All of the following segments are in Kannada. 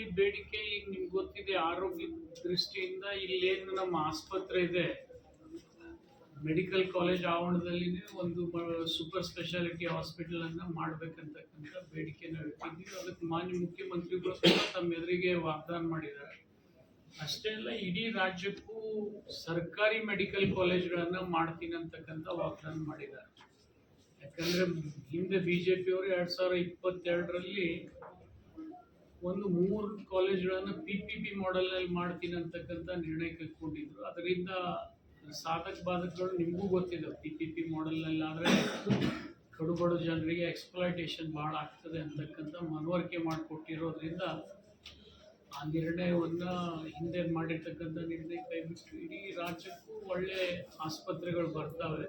ರಾಜ್ಯದಲ್ಲಿ ಬೇಡಿಕೆ, ಈಗ ನಿಮ್ಗೆ ಗೊತ್ತಿದೆ ಆರೋಗ್ಯ ದೃಷ್ಟಿಯಿಂದ ಇಲ್ಲೇನು ನಮ್ಮ ಆಸ್ಪತ್ರೆ ಇದೆ. ಮೆಡಿಕಲ್ ಕಾಲೇಜ್ ಆವರಣದಲ್ಲಿ ಒಂದು ಸೂಪರ್ ಸ್ಪೆಷಾಲಿಟಿ ಹಾಸ್ಪಿಟಲ್ ಅನ್ನ ಮಾಡ್ಬೇಕಂತಕ್ಕಂಥ ಬೇಡಿಕೆನ ಇಟ್ಟಿದ್ದೀವಿ. ಅದಕ್ಕೆ ಮಾನ್ಯ ಮುಖ್ಯಮಂತ್ರಿಗಳು ಸಹ ತಮ್ಮ ಎದುರಿಗೆ ವಾಗ್ದಾನ ಮಾಡಿದ್ದಾರೆ. ಅಷ್ಟೇ ಅಲ್ಲ, ಇಡೀ ರಾಜ್ಯಕ್ಕೂ ಸರ್ಕಾರಿ ಮೆಡಿಕಲ್ ಕಾಲೇಜ್ಗಳನ್ನ ಮಾಡ್ತೀನಿ ಅಂತಕ್ಕಂಥ ವಾಗ್ದಾನ ಮಾಡಿದ್ದಾರೆ. ಯಾಕಂದ್ರೆ ಹಿಂದೆ ಬಿಜೆಪಿ ಅವರು ಎರಡು ಸಾವಿರ ಇಪ್ಪತ್ತೆರಡರಲ್ಲಿ ಒಂದು ಮೂರು ಕಾಲೇಜ್ಗಳನ್ನು ಪಿ ಪಿ ಪಿ ಮಾಡೆಲ್ನಲ್ಲಿ ಮಾಡ್ತೀನಿ ಅಂತಕ್ಕಂಥ ನಿರ್ಣಯ ಕೈಗೊಂಡಿದ್ರು ಅದರಿಂದ ಸಾಧಕ ಬಾಧಕಗಳು ನಿಮಗೂ ಗೊತ್ತಿದೆ ಪಿ ಪಿ ಪಿ ಮಾಡೆಲ್ನಲ್ಲಿ ಆದರೆ ಕಡುಬಡು ಜನರಿಗೆ ಎಕ್ಸ್ಪ್ಲಾಯ್ಟೇಷನ್ ಭಾಳ ಆಗ್ತದೆ ಅಂತಕ್ಕಂಥ ಮನವರಿಕೆ ಮಾಡಿಕೊಟ್ಟಿರೋದ್ರಿಂದ ಆ ನಿರ್ಣಯವನ್ನ ಹಿಂದೆ ಮಾಡಿರ್ತಕ್ಕಂಥ ನಿರ್ಣಯ ಕೈಬಿಟ್ಟು ಇಡೀ ರಾಜ್ಯಕ್ಕೂ ಒಳ್ಳೆ ಆಸ್ಪತ್ರೆಗಳು ಬರ್ತವೆ.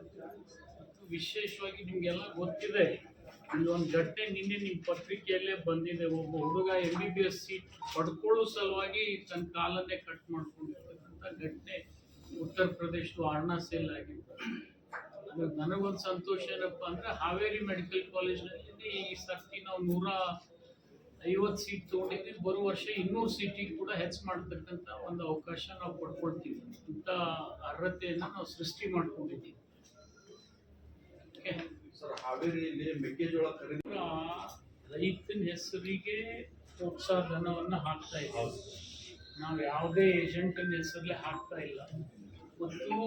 ಮತ್ತು ವಿಶೇಷವಾಗಿ ನಿಮಗೆಲ್ಲ ಗೊತ್ತಿದೆ ಇಲ್ಲೊಂದು ಘಟನೆ ನಿನ್ನೆ ನಿಮ್ಮ ಪತ್ರಿಕೆಯಲ್ಲೇ ಬಂದಿದೆ. ಒಬ್ಬ ಹುಡುಗ M B B S seat ಪಡ್ಕೊಳ್ಳೋ ಸಲುವಾಗಿ ತನ್ನ ಕಾಲನ್ನೇ ಕಟ್ ಮಾಡ್ಕೊಂಡಿರ್ತಕ್ಕಂಥ ಘಟನೆ ಉತ್ತರ ಪ್ರದೇಶದ ವಾರಣಾಸಿಯಲ್ಲಿ ಆಗಿತ್ತು. ಅದು ನನಗೊಂದು ಸಂತೋಷ ಏನಪ್ಪ ಅಂದ್ರೆ ಹಾವೇರಿ ಮೆಡಿಕಲ್ ಕಾಲೇಜ್ನಲ್ಲಿ ಈ ಸರ್ತಿ ನಾವು ನೂರ ಐವತ್ತು ಸೀಟ್ ತೊಗೊಂಡಿದ್ದೀವಿ. ಬರುವ ವರ್ಷ ಇನ್ನೂರು ಸೀಟಿಗೆ ಕೂಡ ಹೆಚ್ಚು ಮಾಡ್ತಕ್ಕಂಥ ಒಂದು ಅವಕಾಶ ನಾವು ಪಡ್ಕೊಳ್ತೀವಿ. ಇಂಥ ಅರ್ಹತೆಯನ್ನು ನಾವು ಸೃಷ್ಟಿ ಮಾಡ್ಕೊಂಡಿದ್ದೀವಿ. ಓಕೆ ಸರ್ ಹಾವೇರಿಯಲ್ಲಿ ಮೆಕ್ಕೆಜೋಳ ಖರೀದಿ ರೈತನ ಹೆಸರಿಗೆ ಪ್ರೋತ್ಸಾಹ ಧನವನ್ನು ಹಾಕ್ತಾ ಇದ್ದೀವಿ. ನಾವು ಯಾವುದೇ ಏಜೆಂಟನ ಹೆಸರಲ್ಲಿ ಹಾಕ್ತಾ ಇಲ್ಲ. ಮತ್ತು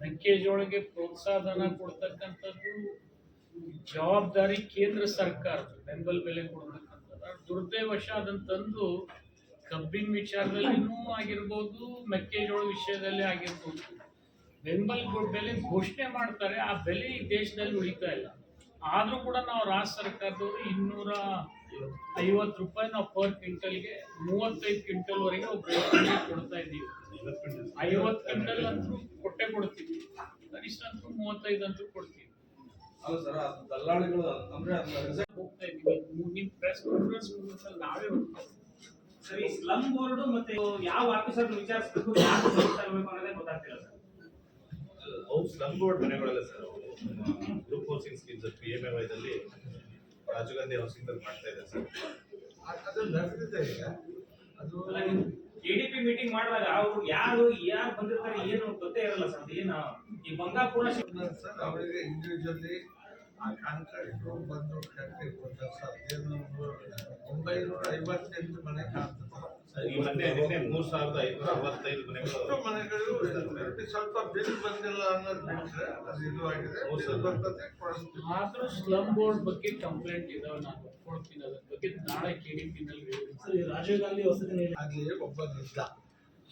ಮೆಕ್ಕೆಜೋಳಗೆ ಪ್ರೋತ್ಸಾಹ ಧನ ಕೊಡ್ತಕ್ಕಂಥದ್ದು ಜವಾಬ್ದಾರಿ ಕೇಂದ್ರ ಸರ್ಕಾರ ಬೆಂಬಲ ಬೆಲೆ ಕೊಡ್ತಕ್ಕಂಥದ್ದು. ದುರ್ದೈವಶ ಅದನ್ನ ತಂದು ಕಬ್ಬಿನ ವಿಚಾರದಲ್ಲಿನೂ ಆಗಿರ್ಬೋದು ಮೆಕ್ಕೆಜೋಳ ವಿಷಯದಲ್ಲಿ ಆಗಿರ್ಬೋದು. ಬೆಂಬಲ ಬೆಲೆ ಘೋಷಣೆ ಮಾಡ್ತಾರೆ ಆ ಬೆಲೆ ಈ ದೇಶದಲ್ಲಿ ಉಳಿತಾ ಇಲ್ಲ. ಆದರೂ ಕೂಡ ನಾವು ರಾಜ್ಯ ಸರ್ಕಾರದವರು ಇನ್ನೂರ ಐವತ್ತು ರೂಪಾಯಿ ನಾವು ಪರ್ ಕ್ವಿಂಟಲ್ಗೆ ಮೂವತ್ತೈದು ಕ್ವಿಂಟಲ್ವರೆಗೆ ಒಬ್ಬ ರೈತರಿಗೆ ಕೊಡ್ತಾ ಇದ್ದೀವಿ. ಐವತ್ತು ಕ್ವಿಂಟಲ್ ಅಂತೂ ಕೊಟ್ಟೆ ಕೊಡ್ತೀವಿ. ಕನಿಷ್ಠ ಅಂತೂ ಮೂವತ್ತೈದು ಅಂತೂ ಕೊಡ್ತೀವಿ. ನಿಮ್ಮ ಪ್ರೆಸ್ ಕಾನ್ಫರೆನ್ಸ್ ನಾವೇ ಹೋಗ್ತೀವಿ. ಸರಿ ಸ್ಲಮ್ ಬೋರ್ಡ್ ಮತ್ತೆ ಯಾವ ಆಫೀಸರ್ ವಿಚಾರಿಸಬೇಕು ಅನ್ನೋದೇ ಗೊತ್ತಾಗ್ತಿಲ್ಲ slum board ಮನೆಗಳಲ್ಲ sir group housing schemes P M A ವೈದಲ್ಲಿ Rajiv Gandhi housing ಅಲ್ಲಿ ಮಾಡ್ತಾ ಇದೆ ಸರ್. ಅದು ನಡೆದಿದೆ ಈಗ ಅದು ಕೆ ಡಿ ಪಿ ಮೀಟಿಂಗ್ ಮಾಡುವಾಗ ಅವರು ಯಾರು ಯಾರು ಬಂದಿರ್ತಾರೆ ಏನು ಗೊತ್ತೇ ಇರಲ್ಲ ಸರ್. ಏನು ಈ ಬಂಗಾಪುರ ಸರ್ ಅವರಿಗೆ ಇಂಡಿವಿಜುವಲಿ ಆ ಕಾಂಟ್ರಾಕ್ಟ್ ಬಂದು ಕಟ್ಟಿ ಕೊಡ್ತಾರೆ ಸರ್. ಏನು ಒಂಬೈನೂರ ಐವತ್ತೆಂಟು ಮನೆ ಕಾಣ್ತದೆ. ಮೂರ್ ಸಾವಿರದ ಐನೂರ ಅರವತ್ತೈದು ಮನೆಗಳು ಸ್ವಲ್ಪ ಬಿಲ್ ಬಂದಿಲ್ಲ ಅನ್ನೋದು ಬಿಟ್ಟರೆ ಅದು ಇದು ಆಗಿದೆ. ಬಿಲ್ ಬರ್ತದೆ ಕೊಡಿಸ್ತೀವಿ. ಆದ್ರೂ ಸ್ಲಮ್ ಬೋರ್ಡ್ ಬಗ್ಗೆ ಕಂಪ್ಲೇಂಟ್ ಇದಾವೆ ನಾನು ಒಪ್ಕೊಳ್ತೀನಿ ಅದ್ರ ಬಗ್ಗೆ. ನಾಳೆ ಕೆ ಡಿ ಪಿನಲ್ಲಿ ರಾಜೀವ್ ಗಾಂಧಿ ವಸತಿ ಆಗಲಿ ಒಬ್ಬನಿದ್ದ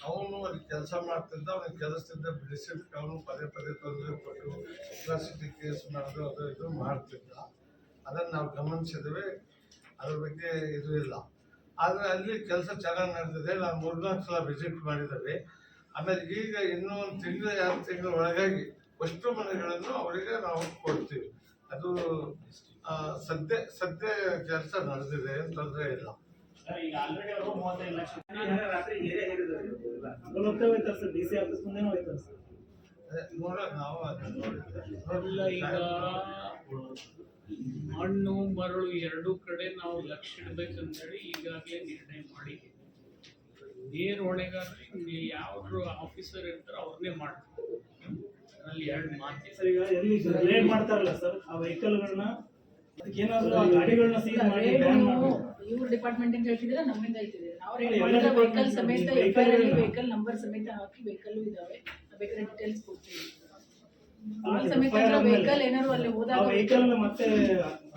ಅವನು ಅಲ್ಲಿ ಕೆಲಸ ಮಾಡ್ತಿದ್ದ ಅವನಿಗೆ ಕೆಲಸದಿಂದ ಬಿಡಿಸಿದ್ದಕ್ಕೆ ಅವನು ಪದೇ ಪದೇ ತೊಂದರೆ ಕೊಟ್ಟು ಅಟ್ರಾಸಿಟಿ ಕೇಸ್ ಮಾಡಿದ್ರು ಅದು ಇದು ಮಾಡ್ತಿದ್ದ. ಅದನ್ನು ನಾವು ಗಮನಿಸಿದ್ವಿ. ಅದ್ರ ಬಗ್ಗೆ ಇದು ಇಲ್ಲ. ಆದರೆ ಅಲ್ಲಿ ಕೆಲಸ ಚೆನ್ನಾಗಿ ನಡೆದಿದೆ. ನಾವು ಮೂರ್ನಾಲ್ಕು ಸಲ ವಿಸಿಟ್ ಮಾಡಿದ್ದೇವೆ. ಆಮೇಲೆ ಈಗ ಇನ್ನೂ ಒಂದು ತಿಂಗಳು ಎರಡು ತಿಂಗಳ ಒಳಗಾಗಿ ಅಷ್ಟು ಮನೆಗಳನ್ನು ಅವರಿಗೆ ನಾವು ಕೊಡ್ತೀವಿ. ಅದು ಸದ್ಯ ಸದ್ಯ ಕೆಲಸ ನಡೆದಿದೆ ಏನು ತೊಂದರೆ ಇಲ್ಲ. ನೋಡೋಣ ನಾವು ಅದನ್ನ ನೋಡಿದ್ವಿ. ಈಗ ಮಣ್ಣು ಮರಳು ಎರಡೂ ಕಡೆ ನಾವು ಲಕ್ಷ ಇಡ್ಬೇಕಂತೇಳಿ ಈಗಾಗಲೇ ನಿರ್ಣಯ ಮಾಡಿ. ನೇರ ಹೊಣೆಗಾರರು ಯಾವ್ದು ಆಫೀಸರ್ ಇರ್ತಾರೆ ಅವ್ರನ್ನೇ ಮಾಡ್ತಾರೆ. ಅದರಲ್ಲಿ ಎರಡು ಮಾತಿದೆ ಸರ್ ಈಗ ಎಲ್ಲಿ ರೇಡ್ ಮಾಡ್ತಾರಲ್ಲ ಸರ್ ಆ ವೆಹಿಕಲ್ಗಳನ್ನ? ಅದಕ್ಕೆ ಏನಾದ್ರು ಆ ಗಾಡಿಗಳನ್ನ ಸೀಲ್ ಮಾಡಿ ಬ್ಯಾನ್ ಮಾಡಬೇಕು. ಇವ್ರ ಡಿಪಾರ್ಟ್ಮೆಂಟ್ ಇಂದ ಹೇಳ್ತಿದ್ರೆ ನಮ್ಮಿಂದ ಐತಿದೆ ನಾವು ಎಲ್ಲ ವೆಹಿಕಲ್ ಸಮೇತ ಅಲ್ಲಿ ವೆಹಿಕಲ್ ನಂಬರ್ ಸಮೇತ ಹಾಕಿ ವೆಹಿಕಲ್ ಇದಾವೆ. ಬೇಕಾದ್ರೆ ಡೀಟೇಲ್ಸ್ ಕೊಡ್ತೀವಿ ಅಲ್ಲ, ಸಮೇತ ವೆಹಿಕಲ್ ಏನಾದ್ರು ಅಲ್ಲಿ ಆ ಹೋದಾಗ ವೆಹಿಕಲ್ ಮತ್ತೆ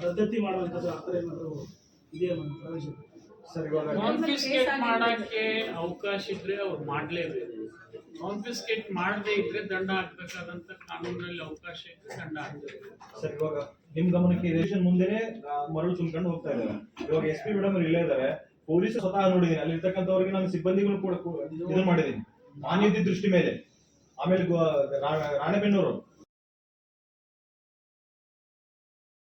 ರದ್ದತಿ ಮಾಡುವಂತದ್ದು ಆ ಥರ ಏನಾದ್ರು ಇದೆಯಾ ನಮ್ಮ ಪ್ರವೇಶ ಸರ್ ಇವಾಗ ಕಾನ್ಫಿಸ್ಕೇಟ್ ಮಾಡಕ್ಕೆ ಅವಕಾಶ ಇದ್ರೆ ಅವ್ರು ಮಾಡ್ಲೇಬೇಕು. ಕಾನ್ಫಿಸ್ಕೇಟ್ ಮಾಡದೇ ಇದ್ರೆ ದಂಡ ಹಾಕ್ಬೇಕಾದಂತ ಕಾನೂನಲ್ಲಿ ಅವಕಾಶ ಇದ್ರೆ ದಂಡ ಹಾಕ್ಬೇಕು. ಸರ್ ಇವಾಗ ನಿಮ್ ಗಮನಕ್ಕೆ ರೇಷನ್ ಮುಂದೆನೆ ಮರಳು ತುಂಬಿಕೊಂಡು ಹೋಗ್ತಾ ಇದ್ದಾರೆ. ಇವಾಗ ಎಸ್ ಪಿ ಮೇಡಮ್ ಇಲ್ಲೇ ಇದ್ದಾರೆ. ಪೊಲೀಸ್ ಸ್ವತಃ ನೋಡಿದೀನಿ ಅಲ್ಲಿ ಇರ್ತಕ್ಕಂಥವ್ರಿಗೆ ನಾನು ಸಿಬ್ಬಂದಿಗಳು ಕೂಡ ಇದು ಇದನ್ನ ಮಾಡಿದೀನಿ ಮಾನ್ಯತೆ ದೃಷ್ಟಿ ಮೇಲೆ. ಆಮೇಲೆ ರಾಣೆಬೆನ್ನೂರು.